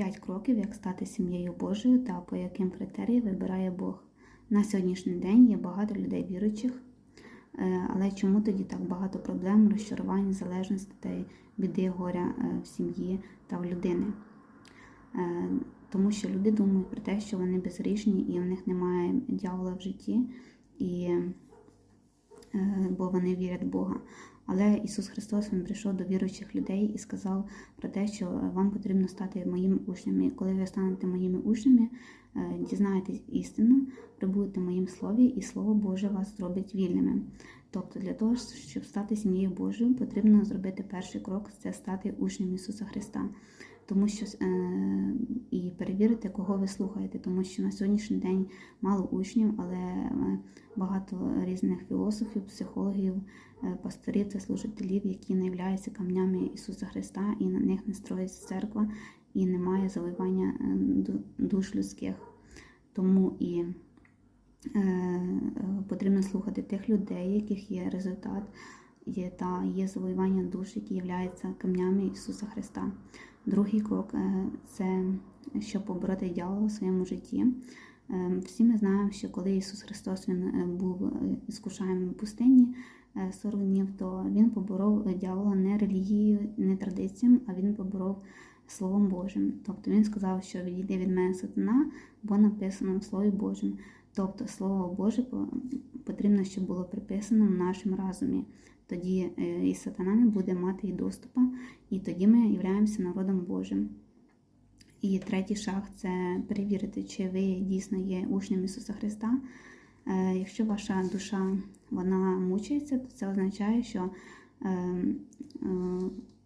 5 кроків, як стати сім'єю Божою та по яким критеріям вибирає Бог. На сьогоднішній день є багато людей віруючих, е, але чому тоді так багато проблем, розчарувань, залежностей, біди, горя е, в сім'ї та в людини? Е, Тому що люди думають про те, що вони безгрішні і в них немає дьявола в житті, і, бо вони вірять в Бога. Але Ісус Христос Він прийшов до віруючих людей і сказав про те, що вам потрібно стати моїми учнями. Коли ви станете моїми учнями, е, дізнаєтесь істину, прибудете в моїм слові, і Слово Боже вас зробить вільними. Тобто, для того, щоб стати сім'єю Божою, потрібно зробити перший крок це стати учнем Ісуса Христа. Тому що е, і перевірити, кого ви слухаєте, тому що на сьогоднішній день мало учнів, але е, багато різних філософів, психологів, е, пасторів та служителів, які не являються камнями Ісуса Христа, і на них не строїться церква, і немає завоювання е, душ людських. Тому і потрібно слухати тих людей, яких є результат, та є завоювання душ, які являються камнями Ісуса Христа. Другий крок е, це щоб побороти дьявола в своєму житті. Е, Всі ми знаємо, що коли Ісус Христос він е, був іскушаєм в пустині е, 40 днів, то Він поборов дьявола не релігією, не традиціями, а Він поборов Словом Божим. Тобто Він сказав, що відійде від мене сатана, бо написано в Слові Божому. Тобто Слово Боже потрібно, щоб було приписано в нашому разумі. Тоді е, і сатана не буде мати і доступу, і тоді ми являємося народом Божим. І третій шаг це перевірити, чи ви дійсно є учнем Ісуса Христа. Е, Якщо ваша душа вона мучається, то це означає, що е, е,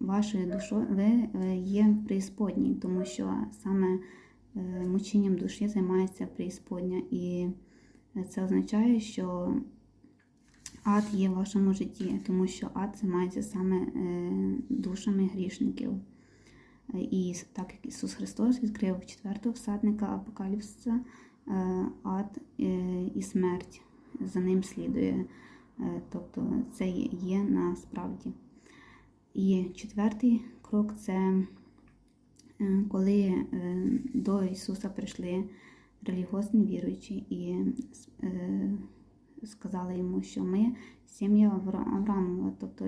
вашою душою ви є в преісподній, тому що саме мученням душі займається преісподня. І це означає, що ад є в вашому житті, тому що ад займається саме е, душами грішників. Е, І так як Ісус Христос відкрив четвертого всадника Апокаліпсиса, е, ад і смерть за ним слідує. Тобто це є- насправді. І четвертий крок це коли до Ісуса прийшли релігіозні віруючі і сказали йому, що ми сім'я Авра- Авраамова, тобто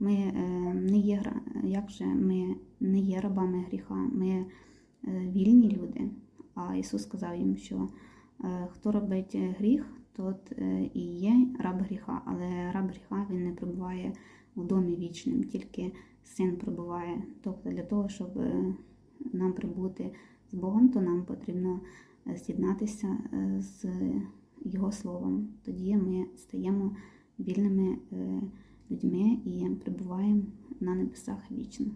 ми е, не є як же ми не є рабами гріха, ми е, вільні люди. А Ісус сказав їм, що е, хто робить гріх, тот і є раб гріха, але раб гріха він не перебуває у домі вічним, тільки син перебуває. Тобто для того, щоб нам прибути з Богом, то нам потрібно з'єднатися з Його Словом. Тоді ми стаємо вільними е, людьми і перебуваємо на небесах вічно.